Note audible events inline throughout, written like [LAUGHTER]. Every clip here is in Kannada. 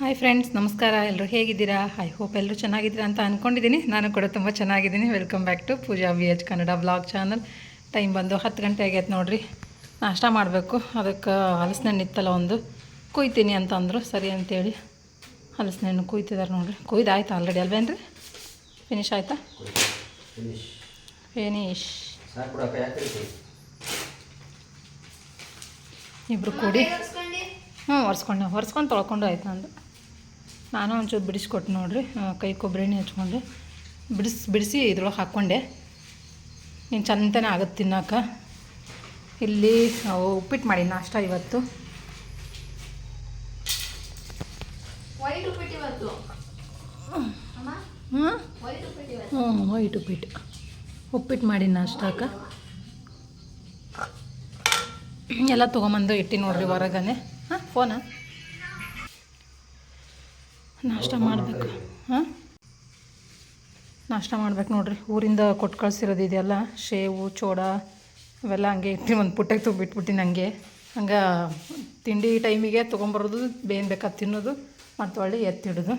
ಹಾಯ್ ಫ್ರೆಂಡ್ಸ್ ನಮಸ್ಕಾರ. ಎಲ್ಲರೂ ಹೇಗಿದ್ದೀರಾ? ಐ ಹೋಪ್ ಎಲ್ಲರೂ ಚೆನ್ನಾಗಿದ್ದೀರಾ ಅಂತ ಅಂದ್ಕೊಂಡಿದ್ದೀನಿ ನಾನು ಕೂಡ ತುಂಬ ಚೆನ್ನಾಗಿದ್ದೀನಿ. Welcome back to Pooja V H Kannada blog channel time ಬಂದು ಹತ್ತು ಗಂಟೆ ಆಗೈತೆ ನೋಡಿರಿ. ನಾಷ್ಟ ಮಾಡಬೇಕು. ಅದಕ್ಕೆ ಹಲಸಿನಣ್ಣು ಇತ್ತಲ್ಲ ಒಂದು. ಕುಯ್ತೀನಿ ಅಂತ ಅಂದರು ಸರಿ ಅಂತೇಳಿ ಹಲಸಿನಣ್ಣು ಕುಯ್ತಿದ್ದಾರೆ ನೋಡಿರಿ. ಕುಯ್ದಾಯ್ತು ಆಲ್ರೆಡಿ ಅಲ್ವೇನು ಅಲ್ವೇನ್ರಿ? ಫಿನಿಶ್ ಆಯಿತಾ? ಫಿನಿಶ್ ಇಬ್ಬರು ಕೂಡಿ. ಹ್ಞೂ ಒರೆಸ್ಕೊಂಡು. ಒರೆಸ್ಕೊಂಡು ತೊಳ್ಕೊಂಡು ಆಯ್ತು ನಂದು. ನಾನು ಒಂಚೂರು ಬಿಡಿಸ್ಕೊಟ್ಟು ನೋಡಿರಿ ಕೈ ಕೊಬ್ಬರಿ ಎಣ್ಣೆ ಹಚ್ಕೊಂಡೆ ಬಿಡಿಸ್ ಬಿಡಿಸಿ ಇದ್ರೊಳಗೆ ಹಾಕ್ಕೊಂಡೆ. ನೀನು ಚಂದನೇ ಆಗುತ್ತೆ ತಿನ್ನೋಕೆ. ಇಲ್ಲಿ ಉಪ್ಪಿಟ್ಟು ಮಾಡಿ ನಾಷ್ಟ ಇವತ್ತು. ಹ್ಞೂ? ವೈಟ್ ಉಪ್ಪಿಟ್ಟು ಉಪ್ಪಿಟ್ಟು. ಮಾಡಿ ನಾಷ್ಟಕ್ಕೆ. ಎಲ್ಲ ತೊಗೊಂಬಂದು ಇಟ್ಟು ನೋಡ್ರಿ ಹೊರಗನೆ. ಹಾಂ ಫೋನ? ನಾಷ್ಟ ಮಾಡಬೇಕು. ಹಾಂ? ನಾಷ್ಟ ಮಾಡ್ಬೇಕು ನೋಡ್ರಿ. ಊರಿಂದ ಕೊಟ್ಟು ಕಳ್ಸಿರೋದು ಇದೆಲ್ಲ ಶೇವು ಚೋಡ, ಅವೆಲ್ಲ ಹಂಗೆ ಇಟ್ಟು ಒಂದು ಪುಟ್ಟಕ್ಕೆ ತುಂಬಿಟ್ಬಿಟ್ಟಿನಿ ಹಂಗೆ. ಹಂಗೆ ತಿಂಡಿ ಟೈಮಿಗೆ ತೊಗೊಂಬರೋದು ಬೇನ್ ಬೇಕಾದ ತಿನ್ನೋದು, ಮತ್ತು ಒಳ್ಳೆ ಎತ್ತಿಡೋದು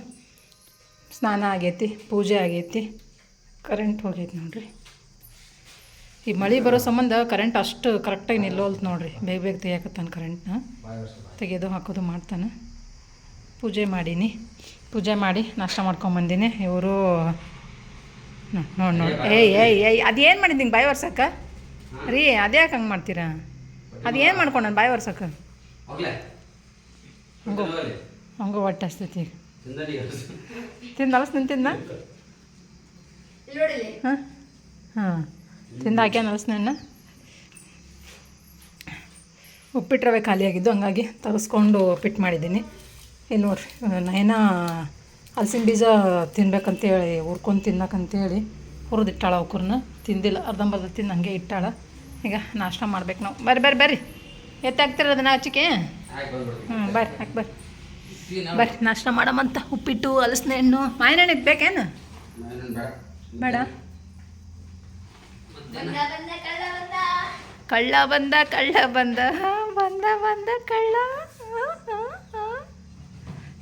ಸ್ನಾನ ಆಗೈತಿ, ಪೂಜೆ ಆಗೈತಿ. ಕರೆಂಟ್ ಹೋಗೈತಿ ನೋಡ್ರಿ. ಈ ಮಳೆ ಬರೋ ಸಂಬಂಧ ಕರೆಂಟ್ ಅಷ್ಟು ಕರೆಕ್ಟಾಗಿ ನಿಲ್ಲೋಲ್ತು ನೋಡ್ರಿ. ಬೇಗ ಬೇಗ ತೆಗಿಯಾಕತ್ತಾನೆ ಕರೆಂಟ್ನ. ತೆಗೆಯೋದು, ಹಾಕೋದು ಮಾಡ್ತಾನೆ. ಪೂಜೆ ಮಾಡೀನಿ. ಪೂಜೆ ಮಾಡಿ ನಾಷ್ಟ ಮಾಡ್ಕೊಂಬಂದಿನಿ ಇವರು ನೋಡಿ ನೋಡಿ. ಏಯ್ ಏಯ್ ಏಯ್ ಅದೇನು ಮಾಡಿದ್ದೀನಿ ಬಾಯಿ ಒರ್ಸಕ್ಕ? ರೀ ಅದ್ಯಾಕೆ ಹಂಗೆ ಮಾಡ್ತೀರಾ? ಅದೇನು ಮಾಡ್ಕೊಂಡು ನಾನು ಬಾಯಿ ಒರ್ಸಕ್ಕ? ಹೋಗ್ಲೇ. ಹಂಗೋ. ಹಂಗೋ ಹೊಟ್ಟೆ ಹಸ್ತೈತಿ ಈಗ ತಿಂದನಿ ತಿಂದು ಅಲಸ್ ತಿಂದ? ಇಲ್ಲಿ ನೋಡಿಲಿ ಹಾಂ? ಹಾಂ. ತಿಂದು ಹಾಕ್ಯಾನ ಅಲಸ್ನಣ್ಣ ಉಪ್ಪಿಟ್ಟು ರವೆ ಖಾಲಿಯಾಗಿದ್ದು ಹಂಗಾಗಿ ತರಿಸ್ಕೊಂಡು ಉಪ್ಪಿಟ್ಟು ಮಾಡಿದ್ದೀನಿ ಇಲ್ಲಿ ನೋಡ್ರಿ ನಯನ ಹಲಸಿನ ಬೀಜ ತಿನ್ಬೇಕಂತೇಳಿ ಹುರ್ಕೊಂಡು ತಿನ್ನಕ್ಕಂತೇಳಿ ಹುರಿದಿಟ್ಟಾಳ ಅವ್ಕುರ್ನ. ತಿಂದಿಲ್ಲ, ಅರ್ಧಂಬರ್ಧ ತಿಂದು ಹಂಗೆ ಇಟ್ಟಾಳ. ಈಗ ನಾಷ್ಟ ಮಾಡ್ಬೇಕು ನಾವು. ಬರ್ರಿ ಬರ್ರಿ ಬರ್ರಿ. ಎತ್ತಾಗ್ತಿರ ಅದನ್ನ ಆಚಿಕೆ ಹ್ಞೂ ಬರ್ರಿ, ಹಾಕಿ, ಬರ್ರಿ. ಬರ್ರಿ, ನಾಷ್ಟ ಮಾಡಮಂತ ಉಪ್ಪಿಟ್ಟು ಹಲಸಿನ ಹಣ್ಣು. ಮಾವಿನ ಹಣ್ಣು ಬೇಕೇನು? ಬೇಡ. ಕಳ್ಳ ಬಂದ ಕಳ್ಳ ಬಂದ. ಬಂದ ಬಂದ, ಕಳ್ಳ.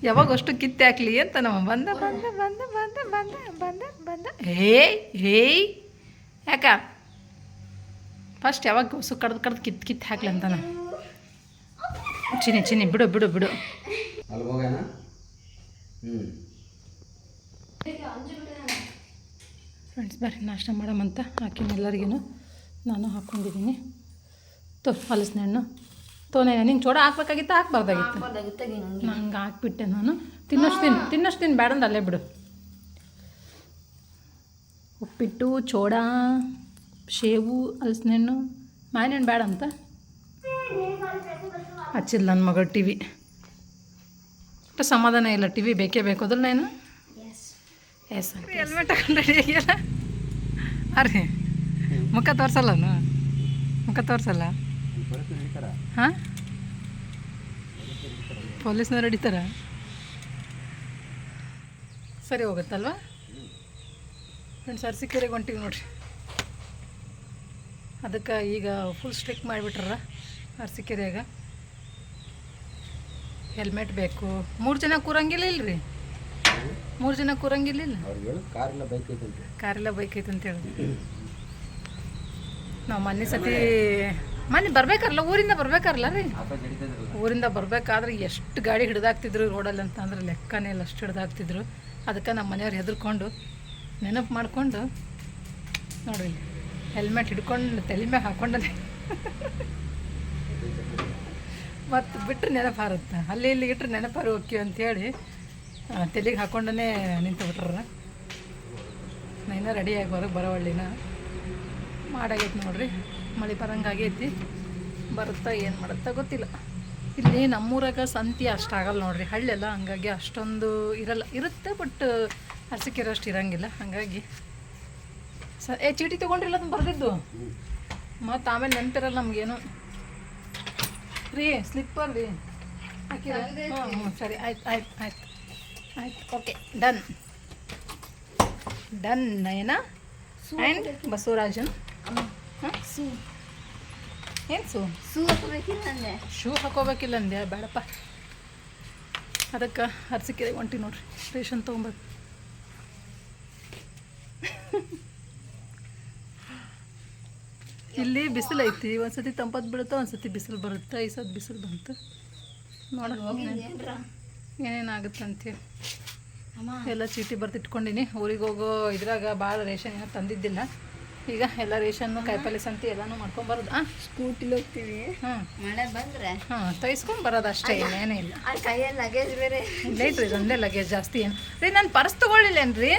ಯಾವಾಗ ಅಷ್ಟು ಕಿತ್ತೆ ಹಾಕ್ಲಿ ಅಂತ ನಮ್ಮ ಬಂದ ಬಂದ ಬಂದ ಬಂದ ಬಂದ ಬಂದ ಬಂದ. ಹೇ ಹೇಯ್ ಯಾಕ? ಫಸ್ಟ್ ಯಾವಾಗ ಹೊಸು ಕಡ್ದು ಕಡ್ದು ಕಿತ್ತು ಕಿತ್ತು ಹಾಕ್ಲಿ ಅಂತ ಚಿನ್ನಿ ಚಿನ್ನಿ ಬಿಡು ಬಿಡು ಬಿಡು. ಫ್ರೆಂಡ್ಸ್ ಬರ್ರಿ ನಾಷ್ಟ ಮಾಡಮಂತ ಹಾಕಿನ ಎಲ್ಲರಿಗೂ ನಾನು ಹಾಕ್ಕೊಂಡಿದ್ದೀನಿ ತೋ ಹಲಸಿನ ಹಣ್ಣು. ತೋನೆ ನಿಂಗೆ ಚೋಡ ಹಾಕ್ಬೇಕಾಗಿತ್ತು ಹಾಕ್ಬಾರ್ದಾಗಿತ್ತು. ಬರ್ದಾಗುತ್ತೆ ನಂಗೆ. ಹಾಕ್ಬಿಟ್ಟೆ ನಾನು. ತಿನ್ನೋಷ್ಟು ತಿನ್ನು ತಿನ್ನೋಷ್ಟು ತಿನ್ನು ಬೇಡಂದ ಅಲ್ಲೇ ಬಿಡು. ಉಪ್ಪಿಟ್ಟು ಚೋಡ ಶೇವು ಹಲಸಿನಣ್ಣು ಹಣ್ಣು ಮಾವಿನ ಬೇಡ ಅಂತ. ಹಚ್ಚಿಲ್ಲ ನನ್ನ ಮಗಳು ಟಿ ವಿ ಅಷ್ಟು ಸಮಾಧಾನ ಇಲ್ಲ ಟಿ ವಿ ಬೇಕೇ ಬೇಕು. ಅದಲ್ಲ ನಾನು ಎಸ್ ಹೆಲ್ಮೆಟ್ ಹಾಕೊಂಡು ರೆಡಿ ಆಗಿಲ್ಲ ಅರೆ ಮುಖ ತೋರಿಸಲ್ಲ ಮುಖ ತೋರಿಸಲ್ಲ? ಹಾಂ? ಪೊಲೀಸ್ನವ್ರು ಹಿಡಿತಾರ? ಸರಿ ಹೋಗುತ್ತಲ್ವಾ? ಫ್ರೆಂಡ್ಸ್ ಅರಸಿಕೆರೆಗೆ ಹೊಂಟಿವಿ ನೋಡ್ರಿ. ಅದಕ್ಕೆ ಈಗ ಫುಲ್ ಸ್ಟ್ರಿಕ್ ಮಾಡಿಬಿಟ್ರ ಅರಸಿಕೆರೆಯಾಗ ಹೆಲ್ಮೆಟ್ ಬೇಕು. ಮೂರು ಜನ ಕೂರಂಗಿಲ್ಲ ಇಲ್ರಿ? ಮೂರು ಜನ ಕೂರಂಗಿಲ್ಲ ಕಾರೆಲ್ಲ ಬೈಕ್ ಐತಂತ. ಕಾರೆಲ್ಲ ಬೈಕ್ ಐತೆ ಅಂತ ಹೇಳಿ. ನಾವು ಮೊನ್ನೆ ಸತಿ ಮೊನ್ನೆ ಬರ್ಬೇಕಾರಲ್ಲ ಊರಿಂದ ಬರ್ಬೇಕಾರಲ್ಲ ರೀ? ಊರಿಂದ ಬರ್ಬೇಕಾದ್ರೆ ಎಷ್ಟು ಗಾಡಿ ಹಿಡ್ದಾಕ್ತಿದ್ರು ರೋಡಲ್ಲಿ ಅಂತ ಅಂದ್ರೆ ಲೆಕ್ಕನೇ ಇಲ್ಲ ಅಷ್ಟು ಹಿಡ್ದಾಕ್ತಿದ್ರು. ಅದಕ್ಕೆ ನಮ್ಮ ಮನೆಯವ್ರು ಹೆದರ್ಕೊಂಡು ನೆನಪು ಮಾಡಿಕೊಂಡು ನೋಡ್ರಿ ಹೆಲ್ಮೆಟ್ ಹಿಡ್ಕೊಂಡು ತಲೆ ಮೇಲೆ ಹಾಕೊಂಡನೆ ಮತ್ತು ಬಿಟ್ಟರೆ ನೆನಪು ಹಾರುತ್ತೆ. ಅಲ್ಲಿ ಇಲ್ಲಿ ಇಟ್ಟರೆ ನೆನಪಾರು ಹೋಗ್ತೀವಿ ಅಂತೇಳಿ ತಲೆಗೆ ಹಾಕೊಂಡೇ ನಿಂತು ಬಿಟ್ರ ಇನ್ನೂ ರೆಡಿಯಾಗಿ ಹೊರಗೆ ಬರೋವಳ್ಳಿನ ಮಾಡಾಗೈತೆ ನೋಡ್ರಿ. ಮಳೆ ಬರಂಗೆ ಆಗೈತಿ. ಬರುತ್ತಾ ಏನು ಮಾಡುತ್ತಾ ಗೊತ್ತಿಲ್ಲ. ಇಲ್ಲಿ ನಮ್ಮೂರಾಗ ಸಂತಿ ಅಷ್ಟಾಗಲ್ಲ ನೋಡ್ರಿ. ಹಳ್ಳೆಲ್ಲ ಹಂಗಾಗಿ ಅಷ್ಟೊಂದು ಇರಲ್ಲ. ಇರುತ್ತೆ ಬಟ್ ಅಷ್ಟು ಇರಂಗಿಲ್ಲ. ಹಾಗಾಗಿ ಸ ಏ ಚೀಟಿ ತೊಗೊಂಡ್ರಿಲ್ಲ ಅದನ್ನು ಬರೆದಿದ್ದು. ಮತ್ತು ಆಮೇಲೆ ನೆನಪಿರಲ್ಲ ನಮಗೇನು. ರೀ ಸ್ಲಿಪ್ಪರ್ ರೀ. ಹಾಕಿ ಹ್ಞೂ ಸರಿ ಆಯ್ತು ಆಯ್ತು ಆಯ್ತು. ಆಯ್ತು okay done. Done Nayana? And Basavarajan. ಸೂ. ಏನು ಸು? ಸೂ ಹಾಕೋಬೇಕಿಲ್ಲ ಅಂದೆ ಶೂ ಹಾಕೋಬೇಕಿಲ್ಲ ಅಂದೆ ಬೇಡಪ್ಪ. ಅದಕ್ಕೆ ಅರಸಿಕೆರೆಗೆ ಹೊಂಟಿ ನೋಡ್ರಿ ರೇಷನ್ ತೊಗೊಂಬದು ಇಲ್ಲಿ ಬಿಸಿಲು ಐತಿ ಒಂದ್ಸತಿ ತಂಪತ್ತು ಬೀಳುತ್ತೆ ಒಂದ್ಸತಿ ಬಿಸಿಲು ಬರುತ್ತೆ ಈ ಸತಿ ಬಿಸಿಲು ಬಂತು. ಏನೇನಾಗುತ್ತೆ ಅಂತೇಳಿ ಎಲ್ಲ ಚೀಟಿ ಬರ್ತಿಟ್ಕೊಂಡಿನಿ ಊರಿಗೆ ಹೋಗೋ ಇದ್ರಾಗ ಭಾಳ ರೇಷನ್ ಏನೋ ತಂದಿದ್ದಿಲ್ಲ. ಈಗ ಎಲ್ಲ ರೇಷನ್ನು ಕಾಯಿಪಲ್ಲೆ ಸಂತಿ ಎಲ್ಲನೂ ಮಾಡ್ಕೊಂಬರೋದು ಆ ಸ್ಕೂಟಿಲಿ ಹೋಗ್ತೀವಿ. ಹಾಂ ಮಳೆ ಬಂದ್ರೆ? ಹಾಂ ತೈಸ್ಕೊಂಡ್ ಬರೋದು ಅಷ್ಟೇ ಏನೇ ಇಲ್ಲ. ಆ ಕೈಯಲ್ಲಿ ಲಗೇಜ್ ಬೇರೆ. ಇಲ್ಲೇ ರೀ ಒಂದೇ ಲಗೇಜ್ ಜಾಸ್ತಿ ಏನು. ರೀ ನಾನು ಪರ್ಸ್ ತೊಗೊಳ್ಳಿಲ್ಲೇನ್ರಿ?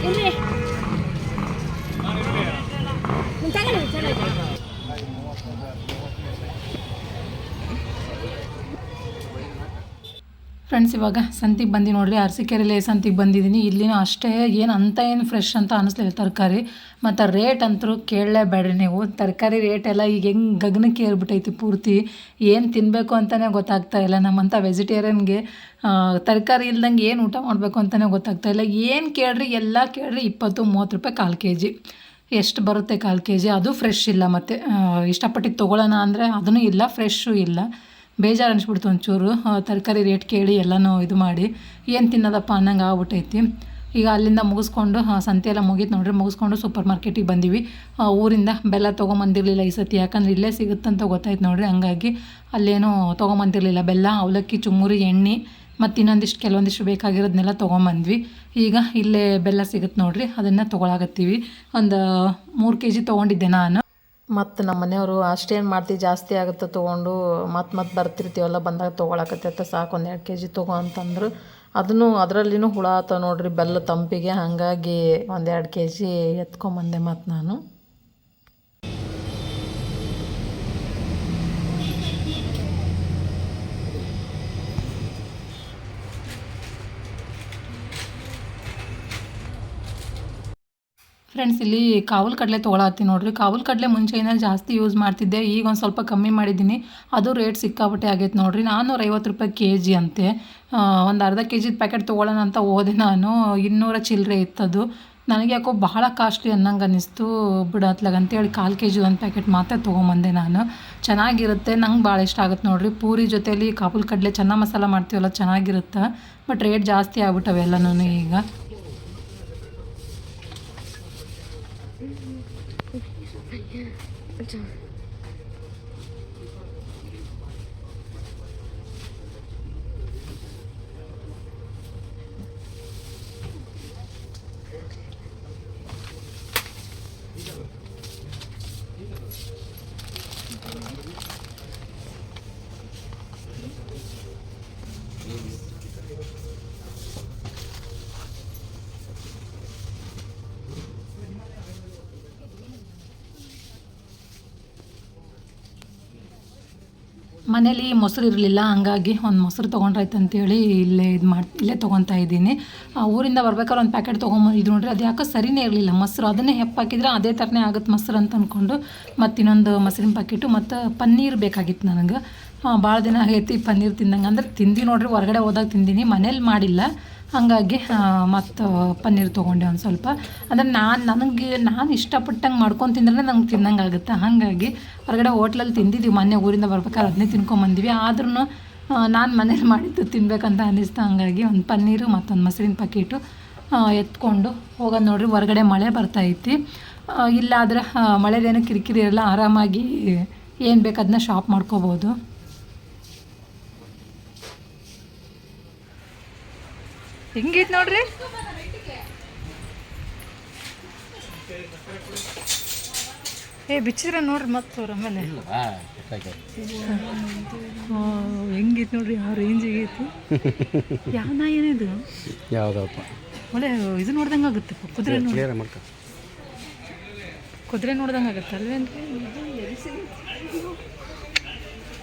Ini. Bentar kan bicara. Friends ಇವಾಗ ಸಂತಿಗೆ ಬಂದು ನೋಡಿರಿ ಅರಸೀಕೆರೆಯಲ್ಲಿ ಸಂತಿಗೆ ಬಂದಿದ್ದೀನಿ ಇಲ್ಲಿನೂ ಅಷ್ಟೇ, ಏನು ಅಂತ ಏನು ಫ್ರೆಶ್ ಅಂತ ಅನ್ನಿಸ್ಲಿಲ್ಲ ತರಕಾರಿ. ಮತ್ತು ರೇಟ್ ಅಂತೂ ಕೇಳಲೇಬೇಡ್ರಿ ನೀವು. ತರಕಾರಿ ರೇಟ್ ಎಲ್ಲ ಈಗ ಹೆಂಗೆ ಗಗನಕ್ಕೆ ಏರ್ಬಿಟ್ಟೈತಿ ಪೂರ್ತಿ. ಏನು ತಿನ್ನಬೇಕು ಅಂತಲೇ ಗೊತ್ತಾಗ್ತಾ ಇಲ್ಲ. ನಮ್ಮಂಥ ವೆಜಿಟೇರಿಯನ್ಗೆ ತರಕಾರಿ ಇಲ್ದಂಗೆ ಏನು ಊಟ ಮಾಡಬೇಕು ಅಂತಲೇ ಗೊತ್ತಾಗ್ತಾ ಇಲ್ಲ. ಏನು ಕೇಳ್ರಿ, ಎಲ್ಲ ಕೇಳ್ರಿ, ಇಪ್ಪತ್ತು, ಮೂವತ್ತು ರೂಪಾಯಿ ಕಾಲು ಕೆ ಜಿ ಎಷ್ಟು ಬರುತ್ತೆ ಕಾಲು ಕೆ ಜಿ ಅದು ಫ್ರೆಶ್ ಇಲ್ಲ ಮತ್ತು. ಇಷ್ಟಪಟ್ಟಿದ್ದು ತೊಗೊಳ್ಳೋಣ ಅಂದರೆ ಅದೂ ಇಲ್ಲ ಫ್ರೆಶ್ಶು ಇಲ್ಲ. ಬೇಜಾರು ಅನಿಸ್ಬಿಡ್ತು ಒಂಚೂರು ತರಕಾರಿ ರೇಟ್ ಕೇಳಿ ಎಲ್ಲನೂ ಇದು ಮಾಡಿ. ಏನು ತಿನ್ನೋದಪ್ಪ ಅನ್ನಂಗೆ ಆಗ್ಬಿಟ್ಟೈತಿ. ಈಗ ಅಲ್ಲಿಂದ ಮುಗಿಸ್ಕೊಂಡು ಸಂತೆ ಎಲ್ಲ ಮುಗೀತು ನೋಡ್ರಿ. ಮುಗಿಸ್ಕೊಂಡು ಸೂಪರ್ ಮಾರ್ಕೆಟಿಗೆ ಬಂದೀವಿ. ಊರಿಂದ ಬೆಲ್ಲ ತೊಗೊಂಬಂದಿರಲಿಲ್ಲ ಈ ಸತಿ. ಯಾಕಂದ್ರೆ ಇಲ್ಲೇ ಸಿಗುತ್ತಂತ ಗೊತ್ತಾಯ್ತು ನೋಡ್ರಿ. ಹಂಗಾಗಿ ಅಲ್ಲೇನೂ ತೊಗೊಂಬಂದಿರಲಿಲ್ಲ. ಬೆಲ್ಲ, ಅವಲಕ್ಕಿ, ಚುಮ್ಮುರಿ, ಎಣ್ಣೆ ಮತ್ತು ಇನ್ನೊಂದಿಷ್ಟು ಕೆಲವೊಂದಿಷ್ಟು ಬೇಕಾಗಿರೋದನ್ನೆಲ್ಲ ತೊಗೊಂಬಂದ್ವಿ. ಈಗ ಇಲ್ಲೇ ಬೆಲ್ಲ ಸಿಗುತ್ತೆ ನೋಡ್ರಿ. ಅದನ್ನು ತೊಗೊಳಾಗತ್ತೀವಿ ಒಂದು ಮೂರು ಕೆ ಜಿ ತೊಗೊಂಡಿದ್ದೆ ನಾನು. ಮತ್ತು ನಮ್ಮ ಮನೆಯವರು ಅಷ್ಟೇನು ಮಾಡ್ತೀವಿ ಜಾಸ್ತಿ ಆಗುತ್ತೆ ತೊಗೊಂಡು, ಮತ್ತೆ ಮತ್ತೆ ಬರ್ತಿರ್ತೀವಲ್ಲ ಬಂದಾಗ ತೊಗೊಳಕತ್ತೈತೆ ಸಾಕು ಒಂದು ಎರಡು ಕೆ ಜಿ ತೊಗೊ ಅಂತಂದ್ರು. ಅದನ್ನು ಅದರಲ್ಲಿನು ಹುಳ ಆತ ನೋಡ್ರಿ, ಬೆಲ್ಲ ತಂಪಿಗೆ ಹಾಗಾಗಿ ಒಂದು ಎರಡು ಕೆ ಜಿ ಎತ್ಕೊಂಬಂದೆ ಮತ್ತು ನಾನು. ಫ್ರೆಂಡ್ಸ್ ಇಲ್ಲಿ ಕಾವಲ್ ಕಡಲೆ ತೊಗೊಳತ್ತೀನಿ ನೋಡ್ರಿ. ಕಾವಲ್ ಕಡಲೆ ಮುಂಚೆಯಿಂದ ಜಾಸ್ತಿ ಯೂಸ್ ಮಾಡ್ತಿದ್ದೆ, ಈಗ ಒಂದು ಸ್ವಲ್ಪ ಕಮ್ಮಿ ಮಾಡಿದ್ದೀನಿ. ಅದು ರೇಟ್ ಸಿಕ್ಕಾಪಟ್ಟೆ ಆಗೈತೆ ನೋಡ್ರಿ. ನಾನ್ನೂರ ಐವತ್ತು ರೂಪಾಯಿ ಕೆ ಜಿ ಅಂತೆ ಒಂದು ಅರ್ಧ ಕೆ ಜಿದು ಪ್ಯಾಕೆಟ್ ತೊಗೊಳ್ಳೋಣ ಅಂತ ಹೋದೆ ನಾನು. ಇನ್ನೂರ ಚಿಲ್ಲರೆ ಇತ್ತದು. ನನಗೆ ಯಾಕೋ ಬಹಳ ಕಾಸ್ಟ್ಲಿ ಅನ್ನಂಗೆ ಅನ್ನಿಸ್ತು. ಬಿಡತ್ಲಾಗ ಅಂತೇಳಿ ಕಾಲು ಕೆ ಜಿ ಒಂದು ಪ್ಯಾಕೆಟ್ ಮಾತ್ರ ತೊಗೊಂಬಂದೆ ನಾನು. ಚೆನ್ನಾಗಿರುತ್ತೆ. ನಂಗೆ ಭಾಳ ಇಷ್ಟ ಆಗುತ್ತೆ ನೋಡ್ರಿ. ಪೂರಿ ಜೊತೆಲಿ ಕಾಬೂಲ್ ಕಡಲೆ, ಚೆನ್ನ ಮಸಾಲ ಮಾಡ್ತೀವಲ್ಲ, ಚೆನ್ನಾಗಿರುತ್ತೆ. ಬಟ್ ರೇಟ್ ಜಾಸ್ತಿ ಆಗ್ಬಿಟ್ಟವೆ ಎಲ್ಲನೂ ಈಗ. mucho. ಮನೇಲಿ ಮೊಸರು ಇರಲಿಲ್ಲ ಹಂಗಾಗಿ ಒಂದು ಮೊಸರು ತೊಗೊಂಡ್ರಾಯ್ತು ಅಂತೇಳಿ ಇಲ್ಲೇ ಇದು ಮಾಡಿ ಇಲ್ಲೇ ತೊಗೊತಾ ಇದ್ದೀನಿ. ಆ, ಊರಿಂದ ಬರ್ಬೇಕಾದ್ರೆ ಒಂದು ಪ್ಯಾಕೆಟ್ ತೊಗೊಂಬ ಇದು ನೋಡ್ರಿ ಅದು ಯಾಕೋ ಸರಿನೇ ಇರಲಿಲ್ಲ. ಮೊಸರು ಅದನ್ನೇ ಹೆಪ್ಪಾಕಿದ್ರೆ ಅದೇ ಥರನೇ ಆಗುತ್ತೆ ಮೊಸರು ಅಂತ ಅಂದ್ಕೊಂಡು ಮತ್ತು ಇನ್ನೊಂದು ಮೊಸರಿನ ಪ್ಯಾಕೆಟು ಮತ್ತು ಪನ್ನೀರ್ ಬೇಕಾಗಿತ್ತು ನನಗೆ. ಭಾಳ ದಿನ ಆಗೈತಿ ಪನ್ನೀರ್ ತಿಂದಂಗೆ. ಅಂದ್ರೆ ತಿಂದು ನೋಡ್ರಿ ಹೊರಗಡೆ ಹೋದಾಗ ತಿಂದೀನಿ. ಮನೇಲಿ ಮಾಡಿಲ್ಲ. ಹಾಗಾಗಿ ಮತ್ತು ಪನ್ನೀರ್ ತೊಗೊಂಡೆ ಒಂದು ಸ್ವಲ್ಪ. ಅಂದರೆ ನಾನು, ನನಗೆ, ನಾನು ಇಷ್ಟಪಟ್ಟಂಗೆ ಮಾಡ್ಕೊಂಡು ತಿಂದ್ರೆ ನಂಗೆ ತಿನ್ನಂಗೆ ಆಗುತ್ತೆ ಹಾಗಾಗಿ ಹೊರಗಡೆ ಹೋಟ್ಲಲ್ಲಿ ತಿಂದಿದ್ದೀವಿ ಮೊನ್ನೆ ಊರಿಂದ ಬರ್ಬೇಕಾದ್ರೆ ಅದನ್ನೇ ತಿನ್ಕೊಂಬಂದ್ವಿ ಆದ್ರೂ ನಾನು ಮನೇಲಿ ಮಾಡಿದ್ದು ತಿನ್ಬೇಕಂತ ಅನ್ನಿಸ್ತು ಹಂಗಾಗಿ ಒಂದು ಪನ್ನೀರು ಮತ್ತೊಂದು ಮೊಸರಿನ ಪ್ಯಾಕೆಟು ಎತ್ಕೊಂಡು ಹೋಗೋದು ನೋಡ್ರಿ, ಹೊರಗಡೆ ಮಳೆ ಬರ್ತಾ ಐತಿ. ಇಲ್ಲಾದ್ರೆ ಮಳೆಲೇನು ಕಿರಿಕಿರಿ ಇರಲ್ಲ, ಆರಾಮಾಗಿ ಏನು ಬೇಕು ಅದನ್ನ ಶಾಪ್ ಮಾಡ್ಕೋಬೋದು. ಹಿಂಗೈತೆ ನೋಡ್ರಿ? ಏ ಬಿಚ್ಚಿದ್ರೆ ನೋಡ್ರಿ ಮತ್ತೆ ಅವ್ರ ಆಮೇಲೆ. ಹೆಂಗೈತೆ ನೋಡ್ರಿ ಯಾವ ರೇಂಜ್ ಐತಿ ಯಾವ ನಾಯಿ ಏನಿದು? ಯಾವ್ದಪ್ಪ? ಒಳ್ಳೆ ಇದು ನೋಡ್ದಂಗೆ ಆಗುತ್ತೆ ಕುದುರೆ ಕುದುರೆ ನೋಡ್ದಂಗೆ ಆಗುತ್ತೆ ಅಲ್ವೇನ್ರಿ?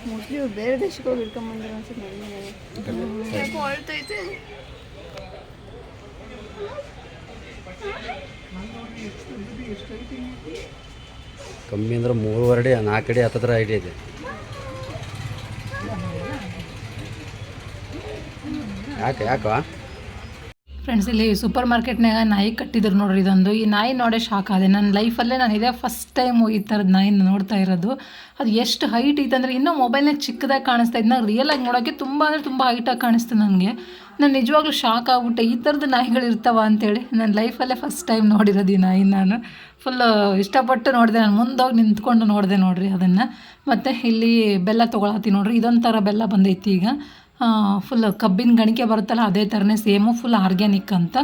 ಮೋಸ್ಟ್ಲಿ ಬೇರೆ ದೇಶಕ್ಕೆ ಹೋಗಿ ಇಟ್ಕೊಂಬಂದ್ರೆ ಅನ್ಸುತ್ತೆ ಕಮ್ಮಿ ಅಂದ್ರೆ ಮೂರುವರೆ ಅಡಿ, ನಾಲ್ಕು ಅಡಿ, ಹತ್ತತ್ರ ಐಡಿಯಾ ಇದೆ. ಯಾಕೆ ಯಾಕೆ ಫ್ರೆಂಡ್ಸ್ ಇಲ್ಲಿ ಸೂಪರ್ ಮಾರ್ಕೆಟ್ನಾಗ ನಾಯಿ ಕಟ್ಟಿದ್ರು ನೋಡ್ರಿ ಇದೊಂದು. ಈ ನಾಯಿ ನೋಡೇ ಶಾಕ್ ಆದೆ. ನನ್ನ ಲೈಫಲ್ಲೇ ನಾನು ಇದೇ ಫಸ್ಟ್ ಟೈಮ್ ಈ ಥರದ ನಾಯಿನ ನೋಡ್ತಾ ಇರೋದು. ಅದು ಎಷ್ಟು ಹೈಟ್ ಇತ್ತಂದ್ರೆ ಇನ್ನೂ ಮೊಬೈಲ್ನಾಗ ಚಿಕ್ಕದಾಗಿ ಕಾಣಿಸ್ತಾ ಇದ್ದು ನಾನು ರಿಯಲಾಗಿ ನೋಡೋಕ್ಕೆ ತುಂಬ ಅಂದರೆ ತುಂಬ ಹೈಟಾಗಿ ಕಾಣಿಸ್ತು ನನಗೆ. ನಾನು ನಿಜವಾಗ್ಲೂ ಶಾಕ್ ಆಗ್ಬಿಟ್ಟೆ. ಈ ಥರದ ನಾಯಿಗಳು ಇರ್ತಾವ ಅಂತೇಳಿ ನನ್ನ ಲೈಫಲ್ಲೇ ಫಸ್ಟ್ ಟೈಮ್ ನೋಡಿರೋದು ಈ ನಾಯಿ ನಾನು. ಫುಲ್ ಇಷ್ಟಪಟ್ಟು ನೋಡಿದೆ. ನಾನು ಮುಂದೋಗಿ ನಿಂತ್ಕೊಂಡು ನೋಡಿದೆ ನೋಡಿರಿ ಅದನ್ನು. ಮತ್ತು ಇಲ್ಲಿ ಬೆಲ್ಲ ತೊಗೊಳತ್ತಿ ನೋಡ್ರಿ. ಇದೊಂಥರ ಬೆಲ್ಲ ಬಂದೈತಿ ಈಗ. ಫುಲ್ ಕಬ್ಬಿನ ಗಣಿಕೆ ಬರುತ್ತಲ್ಲ ಅದೇ ಥರನೇ ಸೇಮು ಫುಲ್ ಆರ್ಗ್ಯಾನಿಕ್ ಅಂತ.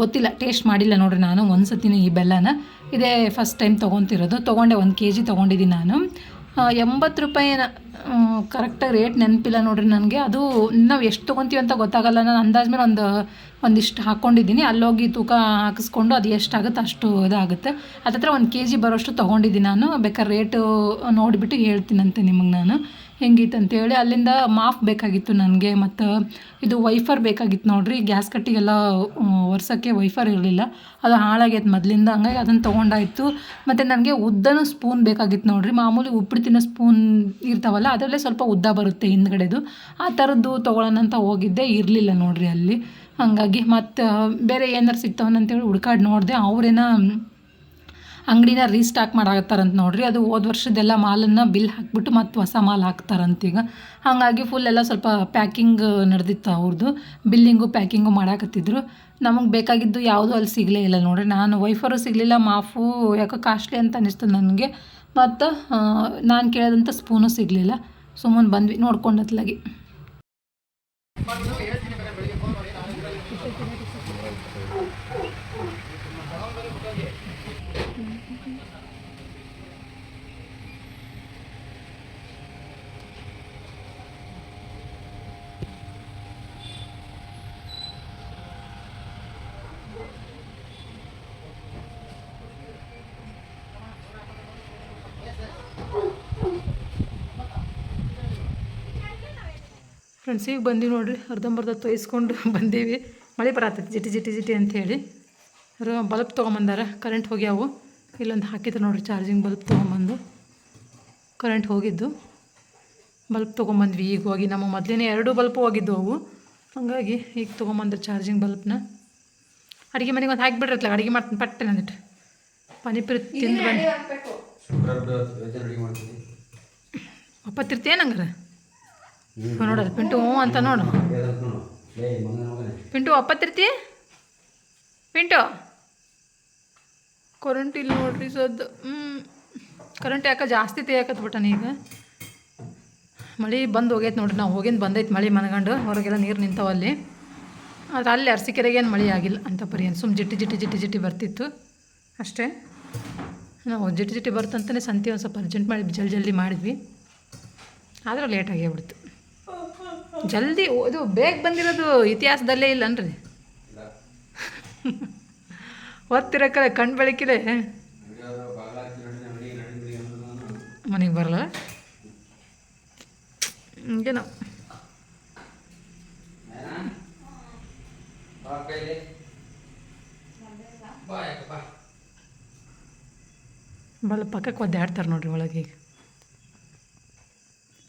ಗೊತ್ತಿಲ್ಲ. ಟೇಸ್ಟ್ ಮಾಡಿಲ್ಲ ನೋಡ್ರಿ ನಾನು ಒಂದು ಸತಿನೂ ಈ ಬೆಲ್ಲನ. ಇದೇ ಫಸ್ಟ್ ಟೈಮ್ ತೊಗೊತಿರೋದು. ತೊಗೊಂಡೆ ಒಂದು ಕೆ ಜಿ ತೊಗೊಂಡಿದ್ದೀನಿ ನಾನು. ಎಂಬತ್ತು ರೂಪಾಯಿ ಕರೆಕ್ಟಾಗಿ ರೇಟ್ ನೆನಪಿಲ್ಲ ನೋಡ್ರಿ ನನಗೆ. ಅದು ನಾವು ಎಷ್ಟು ತೊಗೊತೀವಿ ಅಂತ ಗೊತ್ತಾಗಲ್ಲ. ನಾನು ಅಂದಾಜ್ ಮೇಲೆ ಒಂದು, ಒಂದಿಷ್ಟು ಹಾಕ್ಕೊಂಡಿದ್ದೀನಿ ಅಲ್ಲೋಗಿ ತೂಕ ಹಾಕಿಸ್ಕೊಂಡು ಅದು ಎಷ್ಟಾಗುತ್ತೆ ಅಷ್ಟು ಇದಾಗುತ್ತೆ. ಅದತ್ರ ಒಂದು ಕೆ ಜಿ ಬರೋಷ್ಟು ತೊಗೊಂಡಿದ್ದೀನಿ ನಾನು. ಬೇಕಾದ್ರೆ ರೇಟು ನೋಡಿಬಿಟ್ಟು ಹೇಳ್ತೀನಂತೆ ನಿಮಗೆ ನಾನು. ಹೆಂಗಿತ್ತು ಅಂತೇಳಿ ಅಲ್ಲಿಂದ ಮಾಫ್ ಬೇಕಾಗಿತ್ತು ನನಗೆ ಮತ್ತು ಇದು ವೈಫರ್ ಬೇಕಾಗಿತ್ತು ನೋಡ್ರಿ, ಗ್ಯಾಸ್ ಕಟ್ಟಿಗೆಲ್ಲ ಒರ್ಸೋಕ್ಕೆ ವೈಫರ್ ಇರಲಿಲ್ಲ. ಅದು ಹಾಳಾಗೈತೆ ಮೊದಲಿಂದ, ಹಂಗಾಗಿ ಅದನ್ನು ತೊಗೊಂಡಾಯಿತು. ಮತ್ತು ನನಗೆ ಉದ್ದನೂ ಸ್ಪೂನ್ ಬೇಕಾಗಿತ್ತು ನೋಡ್ರಿ, ಮಾಮೂಲಿ ಉಪ್ಪಿಟ್ಟು ತಿನ್ನೋ ಸ್ಪೂನ್ ಇರ್ತಾವಲ್ಲ, ಅದರಲ್ಲೇ ಸ್ವಲ್ಪ ಉದ್ದ ಬರುತ್ತೆ ಹಿಂದ್ಗಡೆದು. ಆ ಥರದ್ದು ತೊಗೊಳ್ಳೋಣ ಅಂತ ಹೋಗಿದ್ದೆ, ಇರಲಿಲ್ಲ ನೋಡ್ರಿ ಅಲ್ಲಿ. ಹಾಗಾಗಿ ಮತ್ತು ಬೇರೆ ಏನಾರು ಸಿಗ್ತಾವನಂತೇಳಿ ಹುಡ್ಕಾಡಿ ನೋಡಿದೆ, ಅವರೇನ ಅಂಗಡಿನ ರೀಸ್ಟಾಕ್ ಮಾಡಾಕತ್ತಾರಂತ ನೋಡ್ರಿ. ಅದು ಹೋದ ವರ್ಷದೆಲ್ಲ ಮಾಲನ್ನು ಬಿಲ್ ಹಾಕ್ಬಿಟ್ಟು ಮತ್ತೆ ಹೊಸ ಮಾಲ್ ಹಾಕ್ತಾರಂತೀಗ ಹಾಗಾಗಿ ಫುಲ್ ಎಲ್ಲ ಸ್ವಲ್ಪ ಪ್ಯಾಕಿಂಗ್ ನಡೆದಿತ್ತು ಅವ್ರದ್ದು ಬಿಲ್ಲಿಂಗು ಪ್ಯಾಕಿಂಗು ಮಾಡಾಕತ್ತಿದ್ರು. ನಮಗೆ ಬೇಕಾಗಿದ್ದು ಯಾವುದೂ ಅಲ್ಲಿ ಸಿಗಲೇ ಇಲ್ಲ ನೋಡ್ರಿ. ನಾನು ವೈಫರು ಸಿಗಲಿಲ್ಲ, ಮಾಫು, ಯಾಕೋ ಕಾಸ್ಟ್ಲಿ ಅಂತ ಅನಿಸ್ತು ನನಗೆ. ಮತ್ತು ನಾನು ಕೇಳಿದಂಥ ಸ್ಪೂನು ಸಿಗಲಿಲ್ಲ. ಸುಮ್ಮನೆ ಬಂದ್ವಿ ನೋಡ್ಕೊಂಡು ಫ್ರೆಂಡ್ಸ್ ಈಗ ಬಂದೀವಿ ನೋಡ್ರಿ. ಅರ್ಧಂಬರ್ಧ ತೊಯ್ಸ್ಕೊಂಡು [LAUGHS] ಬಂದೀವಿ. ಮಳೆ ಬರತ್ತೈತಿ. ಜಿಟಿ ಜಿಟಿ ಜಿಟಿ ಅಂಥೇಳಿ ಬಲ್ಬ್ ತೊಗೊಂಬಂದಾರ. ಕರೆಂಟ್ ಹೋಗ್ಯಾವು. ಇಲ್ಲೊಂದು ಹಾಕಿದ್ರು ನೋಡ್ರಿ. ಚಾರ್ಜಿಂಗ್ ಬಲ್ಬ್ ತೊಗೊಂಬಂದು. ಕರೆಂಟ್ ಹೋಗಿದ್ದು. ಬಲ್ಬ್ ತೊಗೊಂಬಂದ್ವಿ ಈಗ ಹೋಗಿ. ನಮ್ಮ ಮೊದಲೇ ಎರಡು ಬಲ್ಪ್ ಹೋಗಿದ್ದು ಅವು. ಹಾಗಾಗಿ ಈಗ ತೊಗೊಂಬಂದ್ರೆ ಚಾರ್ಜಿಂಗ್ ಬಲ್ಬ್ನ. ಅಡುಗೆ ಮನೆಗೆ ಒಂದು ಹಾಕಿಬಿಡ್ರತ್ಲ ಅಡುಗೆ ಮಾಡ್ತೀನಿ. ಪಟ್ಟೆ ನಂದಿಟ್ಟು. ಪಾನಿಪುರಿ ತಿಂದು ಬನ್ನಿ ಅಪ್ಪ ರೆಡಿ ನೋಡೋದು ಪಿಂಟು ಹ್ಞೂ ಅಂತ ನೋಡು. ಪಿಂಟು ಒಪ್ಪತ್ತಿರ್ತಿ ಪಿಂಟು? ಕರೆಂಟ್ ಇಲ್ಲ ನೋಡ್ರಿ ಸದ್ದು. ಹ್ಞೂ ಕರೆಂಟ್ ಯಾಕೆ ಜಾಸ್ತಿ ತೇಯಕತ್ಬಿಟ್ಟನ ಈಗ? ಮಳೆ ಬಂದು ಹೋಗೈತೆ ನೋಡ್ರಿ, ನಾವು ಹೋಗಿಂದ ಬಂದೈತೆ ಮಳೆ ಮನಗಂಡು. ಹೊರಗೆಲ್ಲ ನೀರು ನಿಂತಾವ ಅಲ್ಲಿ. ಆದ್ರೆ ಅಲ್ಲಿ ಏನು ಮಳೆ ಆಗಿಲ್ಲ ಅಂತ ಪರಿ, ಏನು ಸುಮ್ಮ ಜಿಟ್ಟಿ ಜಿಟ್ಟಿ ಜಿಟ್ಟಿ ಜಿಟ್ಟಿ ಬರ್ತಿತ್ತು. ಅಷ್ಟೇ. ನಾವು ಜಿಟ್ಟಿ ಜಿಟ್ಟಿ ಬರ್ತಂತಲೇ ಸಂತೆ ಒಂದು ಸ್ವಲ್ಪ ಅರ್ಜೆಂಟ್ ಮಾಡಿ, ಜಲ್ದಿ ಜಲ್ದಿ ಮಾಡಿದ್ವಿ. ಆದರೂ ಲೇಟಾಗಿ ಆಗ್ಬಿಡ್ತು. ಜಲ್ದಿ ಅದು ಬೇಗ ಬಂದಿರೋದು ಇತಿಹಾಸದಲ್ಲೇ ಇಲ್ಲನ್ರಿ. ಓದ್ತಿರೋ ಕಡೆ ಕಣ್ಣು ಬೆಳಕಿದೆ. ಮನೆಗೆ ಬರಲ್ಲ? ಹಂಗೆ ನಾವು ಬಾ ಕೈಲಿ ಬಾ ಯಾಕೆ ಬಾ ಬಲ್ಲ ಪಕ್ಕಕ್ಕೆ ಒದ್ದಾಡ್ತಾರೆ ನೋಡ್ರಿ ಒಳಗೆ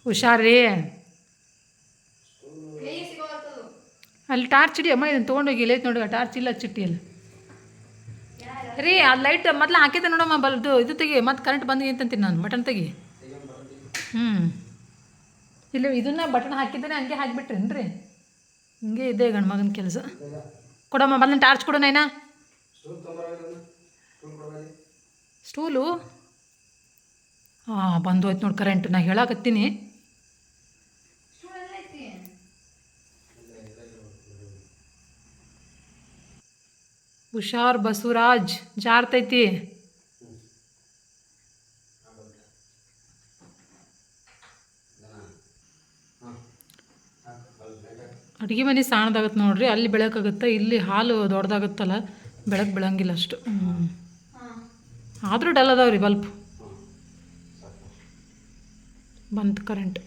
ಹುಷಾರ್ರಿ. ಅಲ್ಲಿ ಟಾರ್ಚ್ ಹಿಡಿ ಅಮ್ಮ ಇದನ್ನು ತೊಗೊಂಡೋಗಿ ಲೈಟ್ ನೋಡಿ ಟಾರ್ಚ್ ಇಲ್ಲ ಚಿಟ್ಟಿ ಅಲ್ಲಿ ರೀ, ಆ ಲೈಟ್ ಮೊದಲು ಹಾಕಿದ್ದೆ ನೋಡಮ್ಮ ಬಲ್ದು, ಇದು ತೆಗಿ, ಮತ್ತೆ ಕರೆಂಟ್ ಬಂದು ಅಂತಂತೀನಿ ನಾನು ಬಟನ್ ತೆಗಿ. ಹ್ಞೂ ಇಲ್ಲ ಇದನ್ನ ಬಟನ್ ಹಾಕಿದ್ದೇನೆ, ಹಂಗೆ ಹಾಕಿಬಿಟ್ರೇನ್ರಿ ಹಿಂಗೆ ಇದೆ ಗಂಡು ಮಗನ ಕೆಲಸ. ಕೊಡಮ್ಮ, ಬಂದ ಟಾರ್ಚ್ ಕೊಡು ನೈನಾ. ಸ್ಟೂಲು ಹಾಂ ಬಂದು ಹೋಯ್ತು ನೋಡಿ ಕರೆಂಟ್ ನಾ ಹೇಳಾಕತ್ತೀನಿ. ಹುಷಾರ್ ಬಸವರಾಜ್, ಜಾರ್ತೈತಿ. ಅಡುಗೆ ಮನೆ ಸಣ್ಣದಾಗತ್ತೆ ನೋಡ್ರಿ, ಅಲ್ಲಿ ಬೆಳಕಾಗುತ್ತೆ, ಇಲ್ಲಿ ಹಾಲು ದೊಡ್ಡದಾಗತ್ತಲ್ಲ, ಬೆಳಕು ಬೆಳಂಗಿಲ್ಲ ಅಷ್ಟು. ಆದರೂ ಡಲ್ ಅದಾವ್ರಿ ಬಲ್ಪ್ ಬಂತು ಕರೆಂಟ್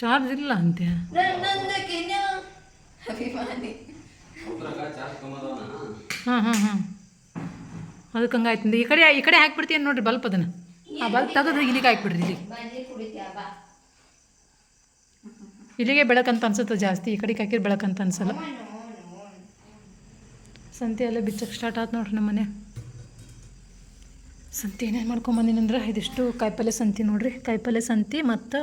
ಚಾರ್ಜ್ ಇಲ್ಲ ಅಂತೆ ಹಾಂ ಹಾಂ ಹಾಂ ಅದಕ್ಕೆ ಹಂಗಾಯ್ತು. ಈ ಕಡೆ ಈ ಕಡೆ ಹಾಕ್ಬಿಡ್ತೀನಿ ನೋಡ್ರಿ ಬಲ್ಪ್ ಅದನ್ನು. ಆ ಬಲ್ಪ್ ತೆಗೆದು ಇಲ್ಲಿಗೆ ಹಾಕ್ಬಿಡ್ರಿ ಇಲ್ಲಿ ಇಲ್ಲಿಗೆ ಬೆಳಕಂತ ಅನ್ಸುತ್ತೆ ಜಾಸ್ತಿ, ಈ ಕಡೆಗೆ ಹಾಕಿದ್ರೆ ಬೆಳಕಂತ ಅನ್ಸಲ್ಲ. ಸಂತೆ ಎಲ್ಲ ಬಿಚ್ಚಕ್ಕೆ ಸ್ಟಾರ್ಟ್ ಆಯ್ತು ನೋಡ್ರಿ ನಮ್ಮ ಮನೆ ಸಂತೆ ಏನೇನು ಮಾಡ್ಕೊಂಬಂದಿನಂದ್ರೆ ಇದಿಷ್ಟು ಕಾಯಿಪಲ್ಲೆ ಸಂತಿ ನೋಡ್ರಿ. ಕಾಯಿಪಲ್ಲೆ ಸಂತಿ ಮತ್ತು,